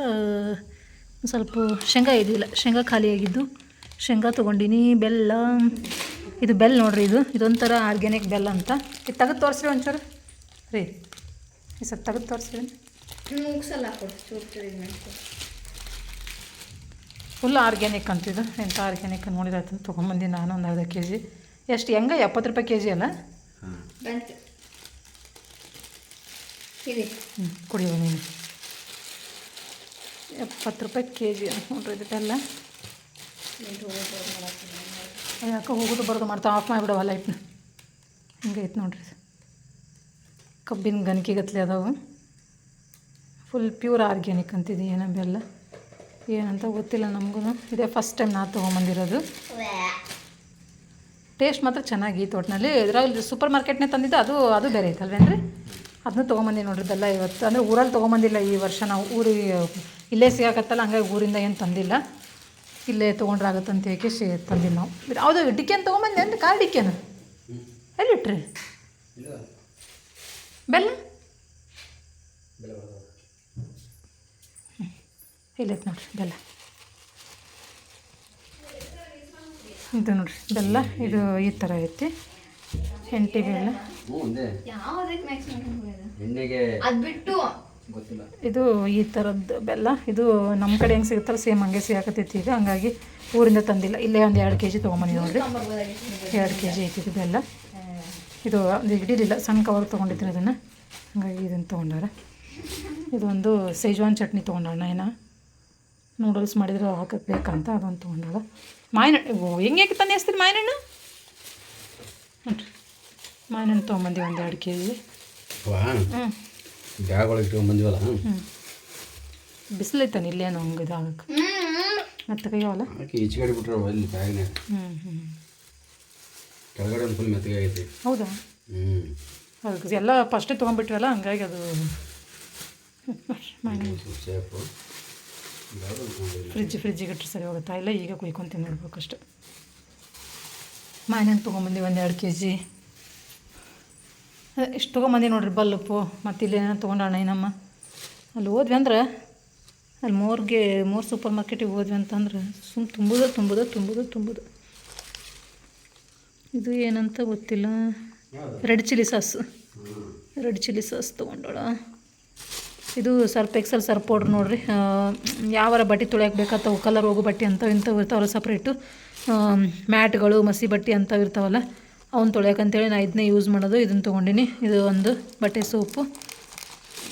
ಸ್ವಲ್ಪ ಶೇಂಗಾ ಇದಿಲ್ಲ ಶೇಂಗಾ ಖಾಲಿಯಾಗಿದ್ದು. ಶೇಂಗಾ ತೊಗೊಂಡಿನಿ ಬೆಲ್ಲ. ಇದು ಬೆಲ್ಲ ನೋಡ್ರಿ ಇದು. ಇದೊಂಥರ ಆರ್ಗ್ಯಾನಿಕ್ ಬೆಲ್ಲ ಅಂತ. ಇದು ತೆಗೆದು ತೋರಿಸ್ರಿ ಒಂಚೂರು. ರೀ. ಈ ಸ್ವಲ್ಪ ತೆಗೆದು ತೋರಿಸ್ರಿ. ಫುಲ್ಲು ಆರ್ಗ್ಯಾನಿಕ್ ಅಂತ ಇದು ಫುಲ್ ಆರ್ಗ್ಯಾನಿಕ್ ಎಂಥ ಆರ್ಗ್ಯಾನಿಕ್ ನೋಡಿದಾಯ್ತು ತೊಗೊಂಬಂದಿ ನಾನು ಒಂದು ಅರ್ಧ ಕೆ ಜಿ ಎಷ್ಟು ಹೆಂಗೆ? ಎಪ್ಪತ್ತು ರೂಪಾಯಿ ಕೆ ಜಿ ಅಲ್ಲ ಹ್ಞೂ ಕುಡಿಯುವ ನೀನು. ಎಪ್ಪತ್ತು ರೂಪಾಯಿ ಕೆ ಜಿ ನೋಡ್ರಿ ಇದೆಲ್ಲ ಬೆಲ್ಲ ಯಾಕೆ ಹೋಗೋದು ಬರೋದು ಮಾಡ್ತಾ ಆಫ್ ಮಾಡಿಬಿಡವ ಲೈಟ್ನ ಹಿಂಗೈತೆ ನೋಡ್ರಿ. ಕಬ್ಬಿನ ಕಬ್ಬಿನ ಗಣಕಿಗತ್ಲೆ ಅದಾವೆ. ಫುಲ್ ಪ್ಯೂರ್ ಆರ್ಗ್ಯಾನಿಕ್ ಅಂತಿದೆ ಏನ ಬೆಲ್ಲ ಏನಂತ ಗೊತ್ತಿಲ್ಲ ನಮಗೂ ಇದೇ ಫಸ್ಟ್ ಟೈಮ್ ನಾ ತೊಗೊಂಬಂದಿರೋದು. ಟೇಸ್ಟ್ ಮಾತ್ರ ಚೆನ್ನಾಗಿ ತೋಟನಲ್ಲಿ. ಇದ್ರಲ್ಲಿ ಸೂಪರ್ ಮಾರ್ಕೆಟ್ನೇ ತಂದಿದ್ದು ಅದು ಅದು ಬೇರೆ ಐತಲ್ವೇನ್ರಿ ಅದನ್ನು ತೊಗೊಂಬಂದಿ ನೋಡ್ರಿ ಬೆಲ್ಲ ಇವತ್ತು. ಅಂದರೆ ಊರಲ್ಲಿ ತೊಗೊಂಬಂದಿಲ್ಲ ಈ ವರ್ಷ ನಾವು. ಊರಿಗೆ ಇಲ್ಲೇ ಸಿಗಾಕತ್ತಲ್ಲ, ಹಂಗಾಗಿ ಊರಿಂದ ಏನು ತಂದಿಲ್ಲ. ಇಲ್ಲೇ ತೊಗೊಂಡ್ರಾಗತ್ತೆ ಅಂತ ಹೇಳಿ ಶೇ ತಂದಿಲ್ಲ ನಾವು ಯಾವುದು ಡಿಕ್ಕೇನು ತೊಗೊಂಬಂದೆ ಅಂದ್ರೆ ಕಾರ್ ಡಿಕ್ಕೇನು ಎಲ್ಲಿಟ್ರಿ? ಬೆಲ್ಲ? ಇಲ್ಲೈತೆ ನೋಡ್ರಿ ಬೆಲ್ಲ. ಇದು ನೋಡ್ರಿ ಬೆಲ್ಲ ಇದು ಈ ಥರ ಐತಿ. ಎಂಟಿ ಬೆಲ್ಲ ಹ್ಞೂ ಇದು ಈ ಥರದ್ದು ಬೆಲ್ಲ ಇದು ನಮ್ಮ ಕಡೆ ಹೆಂಗೆ ಸಿಗುತ್ತಲ್ಲ ಸೇಮ್ ಹಂಗೆ ಸಿಗಾಕತ್ತೈತಿ ಈಗ ಹಂಗಾಗಿ ಊರಿಂದ ತಂದಿಲ್ಲ. ಇಲ್ಲೇ ಒಂದು ಎರಡು ಕೆ ಜಿ ತೊಗೊಂಬಂದಿ ನೋಡಿರಿ. ಎರಡು ಕೆ ಜಿ ಐತಿ ಇದು ಬೆಲ್ಲ. ಇದು ಒಂದು ಹಿಡಿಲಿಲ್ಲ ಸಣ್ಣ ಕವರ್ ತೊಗೊಂಡಿದ್ರು ಅದನ್ನು ಹಂಗಾಗಿ ಇದನ್ನು ತೊಗೊಂಡಾರ. ಇದೊಂದು ಸೈಜ್ವಾನ್ ಚಟ್ನಿ ತೊಗೊಂಡಣ್ಣ ಏನ ನೂಡಲ್ಸ್ ಮಾಡಿದ್ರೆ ಹಾಕಕ್ಕೆ ಬೇಕಂತ ಅದೊಂದು ತೊಗೊಂಡಾಗ ಮಾವಿನ ಓ ಹೆಂಗೆ ಯಾಕೆ ತಂದು ಹೆಸ್ತೀರಿ ಮಾವಿನಣ್ಣು ರೀ ಮಾವಿನಣ್ಣು ತೊಗೊಂಬಂದಿ ಒಂದು ಎರಡು ಕೆ ಜಿ ಹ್ಞೂ ಬ್ಯಾಗ್ ಒಳಗೆ ಇಟ್ಕೊಂಡು ಬಂದಿವಲ್ಲ? ಹ್ಞೂ ಬಿಸಿಲೈತಾನೆ ಇಲ್ಲೇನು ಹಂಗೆ ಇದಾಗಕ್ಕೆ? ಮತ್ತೆ ಕೈಯವಲ್ಲ ಅದಕ್ಕೆ ಈಚೆಗಡೆ ಬಿಟ್ರೆ ಅಲ್ಲಿ ಬ್ಯಾಗ್ನಾಗ ಹ್ಞೂ ಹ್ಞೂ ಕೆಳಗಡೆ ಒಂದು ಫುಲ್ ಮೆತ್ತಗೆ ಆಗೈತಿ. ಹೌದಾ? ಹ್ಞೂ ಅದಕ್ಕೆ ಎಲ್ಲ ಫಸ್ಟೇ ತೊಗೊಂಡ್ಬಿಟ್ರಲ್ಲ ಹಂಗಾಗಿ ಅದು ಸೇಫು ಫ್ರಿಜ್ ಫ್ರಿಜ್ಜಿಗೆ ಇಟ್ಟರೆ ಸರಿ ಹೋಗುತ್ತಾ? ಇಲ್ಲ ಈಗ ಕುಯ್ಕೊಂತೀನಿ ನೋಡ್ಬೇಕಷ್ಟು ಮಾವಿನಣ್ಣು ತೊಗೊಂಬಂದು ಒಂದು ಎರಡು ಕೆ ಜಿ ಇಷ್ಟು ತೊಗೊಂಬಂದಿ ನೋಡ್ರಿ ಬಲ್ಲಪ್ಪು ಮತ್ತು ಇಲ್ಲೇನೋ ತೊಗೊಂಡಣ್ಣ ಏನಮ್ಮ ಅಲ್ಲಿ ಹೋದ್ವಿ ಅಂದ್ರೆ, ಅಲ್ಲಿ ಮೋರ್ಗೆ, ಮೋರ್ ಸೂಪರ್ ಮಾರ್ಕೆಟಿಗೆ ಹೋದ್ವಿ ಅಂತಂದ್ರೆ ಸುಮ್ಮ ತುಂಬುದು ತುಂಬುದು ತುಂಬುದು ತುಂಬುದು. ಇದು ಏನಂತ ಗೊತ್ತಿಲ್ಲ. Red chilli sauce. Red chilli sauce ತೊಗೊಂಡೋಳ. ಇದು ಸರ್ಪ್ ಎಕ್ಸಲ್ ಸರ್ಪ್ ಪೌಡ್ರ್ ನೋಡ್ರಿ. ಯಾವಾರ ಬಟ್ಟೆ ತೊಳ್ಯಾಕೆ ಬೇಕಾಗ್ತಾವೆ, ಕಲರ್ ಹೋಗೋ ಬಟ್ಟೆ ಅಂಥವು ಇಂಥವು ಇರ್ತಾವಲ್ಲ ಸಪ್ರೇಟು ಮ್ಯಾಟ್ಗಳು, ಮಸಿ ಬಟ್ಟೆ ಅಂಥವು ಇರ್ತಾವಲ್ಲ. ಅವ್ನು ತೊಳೆಯೋಕ್ಕಂತೇಳಿ ನಾನು ಇದನ್ನೇ ಯೂಸ್ ಮಾಡೋದು ಇದನ್ನು ತೊಗೊಂಡಿನಿ. ಇದು ಒಂದು ಬಟ್ಟೆ ಸೋಪು.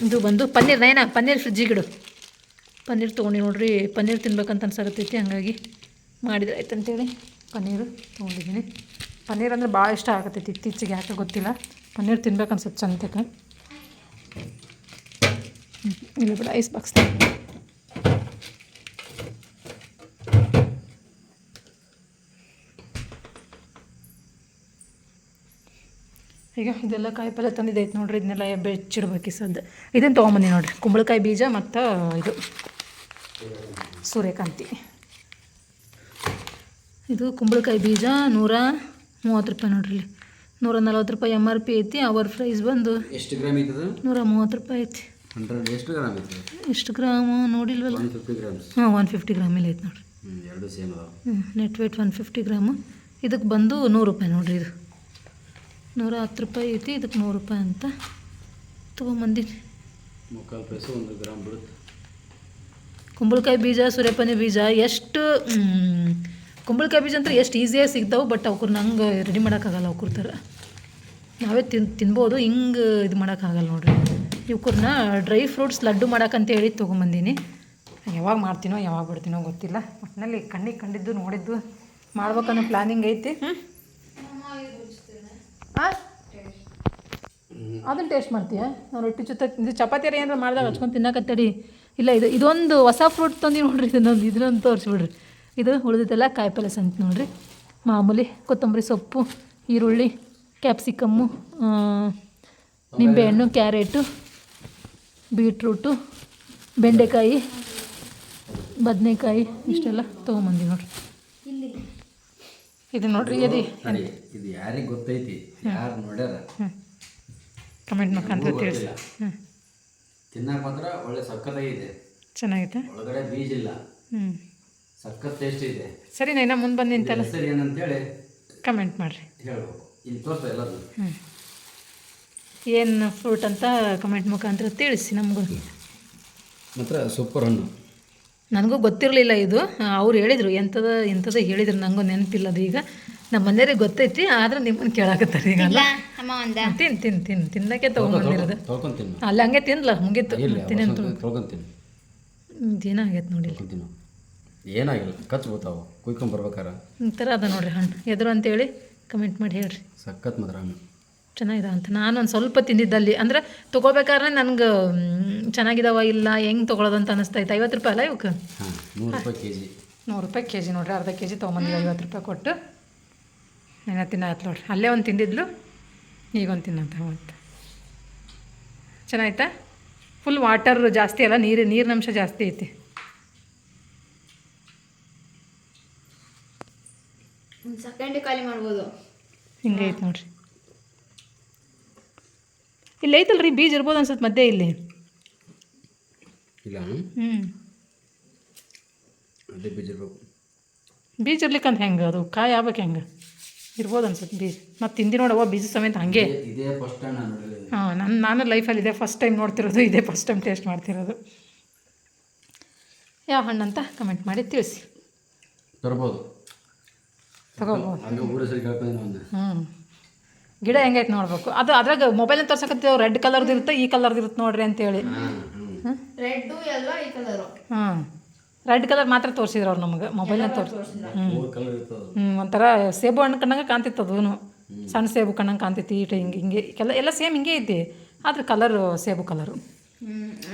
ಇದು ಬಂದು ಪನ್ನೀರ್, ನಯನ, ಪನ್ನೀರ್ ಫ್ರಿಜ್ಜಿಗಿಡು ಪನ್ನೀರ್ ತೊಗೊಂಡು ನೋಡ್ರಿ, ಪನ್ನೀರ್ ತಿನ್ಬೇಕಂತ ಅನ್ಸಕತ್ತೈತಿ ಹಂಗಾಗಿ ಮಾಡಿದ್ರೆ ಆಯ್ತು ಅಂತೇಳಿ ಪನ್ನೀರು ತೊಗೊಂಡಿದ್ದೀನಿ ಪನ್ನೀರ್ ಅಂದ್ರೆ ಭಾಳ ಇಷ್ಟ ಆಗತ್ತೈತಿ ಇತ್ತೀಚೆಗೆ ಯಾಕೆ ಗೊತ್ತಿಲ್ಲ. ಪನ್ನೀರ್ ತಿನ್ಬೇಕು ಅನ್ಸುತ್ತೆ ಚಂದಕ್ಕೆ ಇಲ್ಲಿ ಬಿಡ ಐಸ್ ಬಾಕ್ಸ್ ಈಗ ಇದೆಲ್ಲ ಕಾಯಿ ಪಲ್ಯ ತಂದಿದ್ದೈತೆ ನೋಡ್ರಿ ಇದನ್ನೆಲ್ಲ ಬೆಚ್ಚಿಡ್ಬೇಕು ಸದ್ದು. ಇದನ್ನು ತೊಗೊಂಬಂದಿ ನೋಡಿರಿ. ಕುಂಬಳಕಾಯಿ ಬೀಜ ಮತ್ತು ಇದು ಸೂರ್ಯಕಾಂತಿ. ಇದು ಕುಂಬಳಕಾಯಿ ಬೀಜ ನೂರ ಮೂವತ್ತು ರೂಪಾಯಿ ನೋಡ್ರಿ ಇಲ್ಲಿ. ನೂರ ನಲ್ವತ್ತು ರೂಪಾಯಿ ಎಂ ಆರ್ ಪಿ ಐತಿ. ಅವರ್ ಪ್ರೈಸ್ ಬಂದು ಎಷ್ಟು ಗ್ರಾಮ್ ಐತದ ನೂರ ಮೂವತ್ತು ರೂಪಾಯಿ ಐತಿ. ಎಷ್ಟು ಗ್ರಾಮ್ ಎಷ್ಟು ಗ್ರಾಮು ನೋಡಿಲ್ವಲ್ಲ? ಹಾಂ ಒನ್ ಫಿಫ್ಟಿ ಗ್ರಾಮಲ್ಲಿ ಐತೆ ನೋಡ್ರಿ. ಎರಡು same net weight one fifty gram. ಇದಕ್ಕೆ ಬಂದು ನೂರು ರೂಪಾಯಿ ನೋಡ್ರಿ ಇದು. ನೂರ ಹತ್ತು ರೂಪಾಯಿ ಐತಿ ಇದಕ್ಕೆ ನೂರು ರೂಪಾಯಿ ಅಂತ. ತೊಗೊಂಬಂದಿನಿ ಮುಕ್ಕಾಲು ಪೈಸೆ ಒಂದು ಗ್ರಾಮ್ ಬಿಡುತ್ತೆ ಕುಂಬಳಕಾಯಿ ಬೀಜ ಸೂರ್ಯಪಾನಿ ಬೀಜ ಎಷ್ಟು ಕುಂಬಳಕಾಯಿ ಬೀಜ ಅಂದ್ರೆ ಎಷ್ಟು ಈಸಿಯಾಗಿ ಸಿಗ್ತಾವೆ ಬಟ್ ಅವ್ರು ನಂಗೆ ರೆಡಿ ಮಾಡೋಕ್ಕಾಗಲ್ಲ ಅವ್ಕರ ಥರ. ನಾವೇ ತಿನ್ ತಿನ್ಬೋದು ಹಿಂಗೆ ಇದು ಮಾಡೋಕ್ಕಾಗಲ್ಲ ನೋಡ್ರಿ. ಇವ್ಕರ್ನ ಡ್ರೈ ಫ್ರೂಟ್ಸ್ ಲಡ್ಡು ಮಾಡೋಕ್ಕಂತ ಹೇಳಿ ತೊಗೊಂಬಂದೀನಿ. ಯಾವಾಗ ಮಾಡ್ತೀನೋ ಯಾವಾಗ ಬಿಡ್ತೀನೋ ಗೊತ್ತಿಲ್ಲ. ಒಟ್ಟಿನಲ್ಲಿ ಕಣ್ಣಿಗೆ ಕಂಡಿದ್ದು ನೋಡಿದ್ದು ಮಾಡ್ಬೇಕನ್ನೋ ಪ್ಲ್ಯಾನಿಂಗ್ ಐತಿ. ಹ್ಞೂ ಹಾಂ ಅದನ್ನು ಟೇಸ್ಟ್ ಮಾಡ್ತೀಯ? ನಾವು ರೊಟ್ಟಿ ಜೊತೆ ಇದು ಚಪಾತಿ ಏನಾರ ಮಾಡಿದಾಗ ಹಚ್ಕೊಂಡು ತಿನ್ನಕತ್ತಡಿ. ಇಲ್ಲ, ಇದು ಇದೊಂದು ಹೊಸ ಫ್ರೂಟ್ ತಂದು ನೋಡ್ರಿ, ಇದನ್ನೊಂದು ಇದನ್ನೊಂದು ತೋರಿಸ್ಬಿಡ್ರಿ. ಇದು ಉಳಿದಿದ್ದೆಲ್ಲ ಕಾಯಿ ಪಲ್ಯ ಸಂತ ನೋಡ್ರಿ. ಮಾಮೂಲಿ ಕೊತ್ತಂಬರಿ ಸೊಪ್ಪು, ಈರುಳ್ಳಿ ಕ್ಯಾಪ್ಸಿಕಮ್ಮು ನಿಂಬೆಹಣ್ಣು ಕ್ಯಾರೆಟು, ಬೀಟ್ರೂಟು, ಬೆಂಡೆಕಾಯಿ, ಬದನೆಕಾಯಿ, ಇಷ್ಟೆಲ್ಲ ತೊಗೊಂಬಂದಿ ನೋಡ್ರಿ. ಇದು ನೋಡ್ರಿ ಎದಿ. ಸರಿ ಇದು ಯಾರಿಗೆ ಗೊತ್ತೈತಿ? ಯಾರು ನೋಡ್ಯಾರ? ಕಮೆಂಟ್ ಮುಖಾಂತರ ತಿಳಿಸಿ ಗೊತ್ತಿಲ್ಲ. ಹ್ಞೂ ತಿನ್ನಕ್ಕೆ ಮಾತ್ರ ಒಳ್ಳೆ ಸಕ್ಕತ್ತಾಗಿದೆ ಚೆನ್ನಾಗೈತೆ? ಒಳಗಡೆ ಬೀಜ ಇಲ್ಲ. ಹ್ಞೂ ಸಖತ್ ಟೇಸ್ಟ್ ಇದೆ. ಸರಿ ನಾ ಮುಂದೆ ಬಂದು ನಿಂತಲ್ಲ ಹೆಸರು ಏನಂತೇಳಿ? ಕಮೆಂಟ್ ಮಾಡಿರಿ. ಹೇಳ್ಬೇಕು ಇಲ್ಲಿ ತೋರ್ಸ ಎಲ್ಲದು ಹ್ಞೂ ಏನು ಫ್ರೂಟ್ ಅಂತ ಕಮೆಂಟ್ ಮುಖಾಂತರ ತಿಳಿಸಿ ನಮಗೂ. ಮಾತ್ರ ಸೂಪರ್ ಹಣ್ಣು. ನನಗೂ ಗೊತ್ತಿರಲಿಲ್ಲ ಇದು. ಅವ್ರು ಹೇಳಿದರು ಎಂಥದ ಎಂಥದ ಹೇಳಿದ್ರು ನನಗೂ ನೆನಪಿಲ್ಲ ಅದು ಈಗ. ನಮ್ಮ ಮನೆಯವ್ರಿಗೆ ಗೊತ್ತೈತಿ ಆದ್ರೆ ನಿಮ್ಮನ್ನು ಕೇಳಾಕತ್ತಾರೆ ಈಗ ಅಲ್ಲ. ಅಮ್ಮ ಒಂದ? ತಿನ್ ತಿನ್ ತಿನ್ ತಿನ್ನಕ್ಕೆ ತೊಗೊಂಬಂದಿರೋದು ಅಲ್ಲಿ ಹಂಗೆ ತಿನ್ಲ ಮುಗೀತು. ತಿನ್ನಂತು ತಿನ್ನೇನು ಏನಾಗೈತೆ ನೋಡಿ. ಏನಾಗಿಲ್ಲ ಕಚ್ ಬರ್ತಾವೆ ಕುಯ್ಕೊಂಡ್ ಬರ್ಬೇಕಾರ? ಒಂಥರ ಅದ ನೋಡ್ರಿ ಹಣ್ಣು. ಎದುರು ಅಂತೇಳಿ ಕಮೆಂಟ್ ಮಾಡಿ ಹೇಳ್ರಿ. ಸಖತ್ ಮಾತ್ರ ಹಣ್ಣು ಚೆನ್ನಾಗಿದೆ ಅಂತ ನಾನು ಒಂದು ಸ್ವಲ್ಪ ತಿಂದಿದ್ದಲ್ಲಿ. ಅಂದ್ರೆ ತೊಗೋಬೇಕಾದ್ರೆ ನನಗೆ ಚೆನ್ನಾಗಿದಾವ ಇಲ್ಲ ಹೆಂಗೆ ತೊಗೊಳೋದಂತ ಅನಿಸ್ತೈತೆ. ಐವತ್ತು ರೂಪಾಯಿ ಅಲ್ಲ ಇವಕ್ಕೆ? ಹಾಂ ನೂರು ರೂಪಾಯಿ ಕೆ ಜಿ ನೂರು ರೂಪಾಯಿ ಕೆ ಜಿ ನೋಡ್ರಿ ಅರ್ಧ ಕೆ ಜಿ ತೊಗೊಂಬಂದಿವಿ ಐವತ್ತು ರೂಪಾಯಿ ಕೊಟ್ಟು. ನೆನೆ ತಿನ್ನಾಯ್ತು ನೋಡ್ರಿ. ಅಲ್ಲೇ ಒಂದು ತಿಂದಿದ್ಲು ಈಗ ಒಂದು ತಿನ್ನಂತ ಮತ್ತೆ ಚೆನ್ನಾಯ್ತಾ? ಫುಲ್ ವಾಟರ್ ಜಾಸ್ತಿ ಅಲ್ಲ ನೀರು ನೀರಿನಂಶ ಜಾಸ್ತಿ ಐತಿ. ಒಂದು ಸೆಕೆಂಡ್ ಖಾಲಿ ಮಾಡ್ಬೋದು. ಹಿಂಗೆ ಐತೆ ನೋಡ್ರಿ. ಇಲ್ಲಿ ಐತಲ್ರಿ ಬೀಜ ಇರ್ಬೋದು ಅನ್ಸುತ್ತೆ ಮಧ್ಯೆ ಇಲ್ಲಿ. ಇಲ್ಲ? ಹ್ಞೂ ಅದೇ ಬೀಜ ಇರ್ಬೇಕು. ಬೀಜ ಇರ್ಲಿಕ್ಕಂತ ಹೆಂಗೆ? ಅದು ಕಾಯಿ ಆಗ್ಬೇಕು ಹೆಂಗೆ? ಇರ್ಬೋದು ಅನ್ಸುತ್ತೆ ಬೀಜ. ಮತ್ತು ತಿಂದಿ ನೋಡವ್ವ ಬೀಜ ಸಮೇತ ಹಂಗೆ. ಹಾಂ ನನ್ನ ನಾನು ಲೈಫಲ್ಲಿ ಇದೆ ಫಸ್ಟ್ ಟೈಮ್ ನೋಡ್ತಿರೋದು ಇದೇ ಫಸ್ಟ್ ಟೈಮ್ ಟೇಸ್ಟ್ ಮಾಡ್ತಿರೋದು. ಯಾವ ಹಣ್ಣಂತ ಕಮೆಂಟ್ ಮಾಡಿ ತಿಳಿಸಿ. ತರ್ಬೋದು. ತಗೋಬೋದು. ಹ್ಞೂ ಗಿಡ ಹೆಂಗೈತೆ ನೋಡ್ಬೇಕು. ಅದು ಅದ್ರಾಗ ಮೊಬೈಲ್ನ ತೋರ್ಸಕತ್ತೀವಿ ರೆಡ್ ಕಲರ್ದು ಇರುತ್ತೆ ಈ ಕಲರ್ದು ಇರುತ್ತೆ ನೋಡ್ರಿ ಅಂತೇಳಿ. ರೆಡ್ಡು ಎಲ್ಲ ಈ ಕಲರು ಹಾಂ ರೆಡ್ ಕಲರ್ ಮಾತ್ರ ತೋರಿಸಿದ್ರು ಅವ್ರು ನಮಗೆ ಮೊಬೈಲ್ನ ತೋರಿಸ್ ಮೂರು ಕಲರ್ ಇರ್ತದೆ. ಹ್ಞೂ ಒಂಥರ ಸೇಬು ಹಣ್ಣು ಕಣ್ಣಂಗೆ ಕಾಣ್ತಿತ್ತು ಅದೂ ಸಣ್ಣ ಸೇಬು ಕಣ್ಣಂಗೆ ಕಾಣ್ತೈತಿ ಈಟ ಹಿಂಗೆ ಹಿಂಗೆ ಎಲ್ಲ ಎಲ್ಲ ಸೇಮ್ ಹಿಂಗೆ ಐತಿ. ಆದ್ರೆ ಕಲರ್ ಸೇಬು ಕಲರು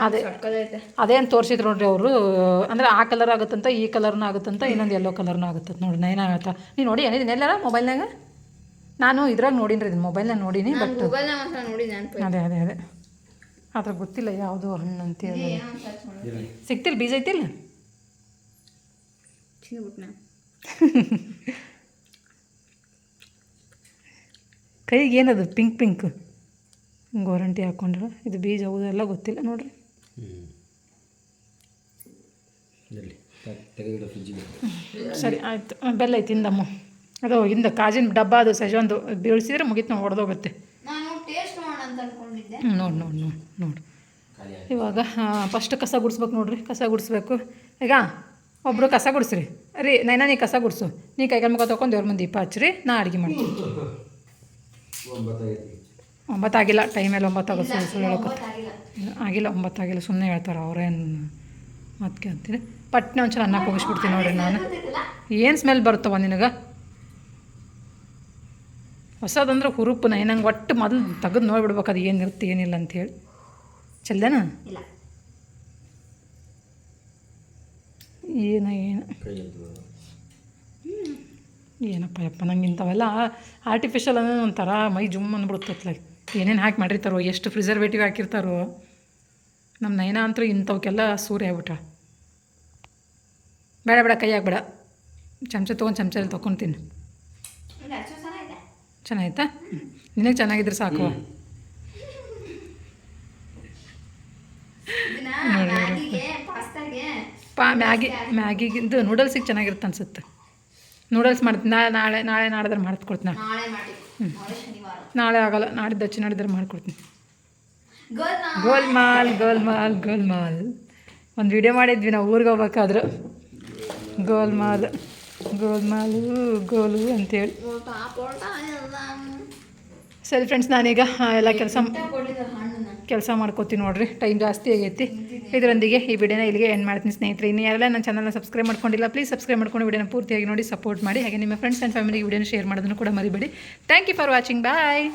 ಅದೇ ಅದೇ ಅಂತ ಅದೇನು ತೋರಿಸಿದ್ರು ನೋಡ್ರಿ ಅವರು ಅಂದ್ರೆ ಆ ಕಲರ್ ಆಗುತ್ತಂತ ಈ ಕಲರ್ನೂ ಆಗುತ್ತಂತ ಇನ್ನೊಂದು ಎಲ್ಲೋ ಕಲರ್ನ ಆಗುತ್ತಂತ ನೋಡಿ ನೈನ ಆಗುತ್ತಾ? ನೀನು ನೋಡಿ ಏನಿದ್ದೀನಿ ಎಲ್ಲಾರ ಮೊಬೈಲ್ನಾಗ ನಾನು ಇದ್ರಾಗ ನೋಡಿನ್ರಿ ರೀ ಮೊಬೈಲ್ನಾಗ ನೋಡೀನಿ ಬಟ್ ನೋಡಿ ನೆನಪು ಅದೇ ಅದೇ ಅದೇ. ಅದ್ರ ಗೊತ್ತಿಲ್ಲ ಯಾವುದು ಹಣ್ಣು ಅಂತ ಹೇಳಿ. ಸಿಗ್ತಿಲ್ಲ ಬೀಜ ಐತಿಲ್ಲ [LAUGHS] ಕೈಗೆ ಏನದು ಪಿಂಕ್ ಪಿಂಕ್ ಗೋರಂಟಿ ಹಾಕ್ಕೊಂಡ್ರೆ ಇದು ಬೀಜ ಹೌದೆಲ್ಲ ಗೊತ್ತಿಲ್ಲ ನೋಡ್ರಿ. ಸರಿ ಆಯಿತು. ಬೆಲ್ಲ ಐತಿ ಇಂದಮ್ಮ. ಅದು ಹಿಂದೆ ಕಾಜಿನ ಡಬ್ಬ ಅದು ಸಜೊಂದು ಬೀಳಿಸಿದ್ರೆ ಮುಗಿತು ನಾವು ಹೊಡೆದೋಗುತ್ತೆ ನೋಡಿ ನೋಡಿ ನೋಡಿ ನೋಡಿ. ಇವಾಗ ಫಸ್ಟ್ ಕಸ ಗುಡಿಸ್ಬೇಕು ನೋಡ್ರಿ ಕಸ ಗುಡಿಸ್ಬೇಕು. ಈಗ ಒಬ್ಬರು ಕಸ ಗುಡಿಸ್ರಿ. ರೀ ನೈನಾ ನೀ ಕಸ ಗುಡಿಸು. ನೀ ಕೈಕಾಲು ಮುಖ ತೊಗೊಂಡು ದೇವ್ರ ಮುಂದೆ ದೀಪ ಹಚ್ಚಿರಿ ನಾ ಅಡುಗೆ ಮಾಡ್ತೀನಿ. ಒಂಬತ್ತಾಗಿಲ್ಲ ಟೈಮಲ್ಲಿ ಒಂಬತ್ತಾಗೋ ಸುಳ್ಳು ಸುಳ್ಳು ಹೇಳೋಕೆ. ಆಗಿಲ್ಲ ಒಂಬತ್ತಾಗಿಲ್ಲ ಸುಮ್ಮನೆ ಹೇಳ್ತಾರೆ ಅವ್ರೇನು ಮತ್ತೆ ಕೇಳ್ತೀನಿ ಪಟ್ನೆ ಒಂಚೂರು ಅನ್ನ ಕುಗಿಸ್ಬಿಡ್ತೀನಿ ನೋಡ್ರಿ ನಾನು. ಏನು ಸ್ಮೆಲ್ ಬರುತ್ತವ ನಿನಗೆ? ಹೊಸದಂದ್ರೆ ಹುರುಪು ನಂಗೆ ಒಟ್ಟು ಮೊದಲು ತೆಗೆದು ನೋಡ್ಬಿಡ್ಬೇಕು ಅದು ಏನಿರುತ್ತೆ ಏನಿಲ್ಲ ಅಂಥೇಳಿ ಚಲ್ದೇನಾ? ಏನ ಏನು? ಏನಪ್ಪ ಯಪ್ಪ ನಂಗೆ ಇಂಥವೆಲ್ಲ ಆರ್ಟಿಫಿಷಿಯಲ್ ಅನ್ನೋ ಒಂಥರ ಮೈ ಜುಮ್ ಅಂದ್ಬಿಡುತ್ತಲ್ಲ ಏನೇನು ಹಾಕಿ ಮಾಡಿರ್ತಾರೋ ಎಷ್ಟು ಪ್ರಿಸರ್ವೇಟಿವ್ ಹಾಕಿರ್ತಾರೋ ನಮ್ಮ ನಯನ ಅಂತೂ ಇಂಥವಕ್ಕೆಲ್ಲ ಸೂರ್ಯ ಆಗ್ಬಿಟ್ಟ. ಬೇಡ ಬೇಡ ಕೈ ಹಾಕ್ಬೇಡ. ಚಮಚ ತೊಗೊಂಡು ಚಮಚಲ್ಲಿ ತೊಗೊತೀನಿ ಚೆನ್ನಾಯ್ತಾ ನಿನಗೆ ಚೆನ್ನಾಗಿದ್ರೆ ಸಾಕು. ಪಾ ಮ್ಯಾಗಿ ಮ್ಯಾಗಿಗಿಂದು ನೂಡಲ್ಸಿಗೆ ಚೆನ್ನಾಗಿರುತ್ತೆ ಅನ್ಸುತ್ತೆ. ನೂಡಲ್ಸ್ ಮಾಡ್ತೀನಿ ನಾಳೆ ನಾಳೆ ನಾಳೆ ನಾಡಿದ್ರೆ ಮಾಡ್ಕೊಡ್ತೀನಿ ನಾನು. ನಾಳೆ ಮಾಡಿ ನಾಳೆ ಶನಿವಾರ. ನಾಳೆ ಆಗಲ್ಲ ನಾಡಿದ್ದು ಹಚ್ಚಿ ನಾಡಿದ್ರೆ ಮಾಡ್ಕೊಡ್ತೀನಿ. ಗೋಲ್ ಗೋಲ್ಮಾಲ್ ಗೋಲ್ಮಾಲ್ ಗೋಲ್ಮಾಲ್. ಒಂದು ವಿಡಿಯೋ ಮಾಡಿದ್ವಿ ನಾವು ಊರಿಗೆ ಹೋಗ್ಬೇಕಾದ್ರೆ. ಗೋಲ್ಮಾಲ್. ಗೋಲ್ಮಾಲು ಗೋಲು ಅಂತೇಳಿ. ಸರಿ ಫ್ರೆಂಡ್ಸ್ ನಾನೀಗ ಎಲ್ಲ ಕೆಲಸ ಕೆಲಸ ಮಾಡ್ಕೋತೀನಿ ನೋಡ್ರಿ. ಟೈಮ್ ಜಾಸ್ತಿ ಆಗೈತಿ. ಇದರೊಂದಿಗೆ ಈ ವಿಡಿಯೋನ ಇಲ್ಲಿಗೆ ಏನು ಮಾಡ್ತೀನಿ ಸ್ನೇಹಿತರೆ. ಇನ್ನು ಯಾರೆಲ್ಲ ನನ್ನ ಚಾನಲ್ನ ಸಬ್ಸ್ಕ್ರೈಬ್ ಮಾಡ್ಕೊಂಡಿಲ್ಲ ಪ್ಲೀಸ್ ಸಬ್ಸ್ಕ್ರೈಬ್ ಮಾಡ್ಕೊಂಡು ವಿಡಿಯೋನ ಪೂರ್ತಿಯಾಗಿ ನೋಡಿ ಸಪೋರ್ಟ್ ಮಾಡಿ. ಹಾಗೆ ನಿಮ್ಮ ಫ್ರೆಂಡ್ಸ್ ಆ್ಯಂಡ್ ಫ್ಯಾಮಿಲಿಗೆ ವಿಡಿಯೋನ ಶೇರ್ ಮಾಡೋದನ್ನು ಕೂಡ ಮರಿಬೇಡಿ. Thank you for watching bye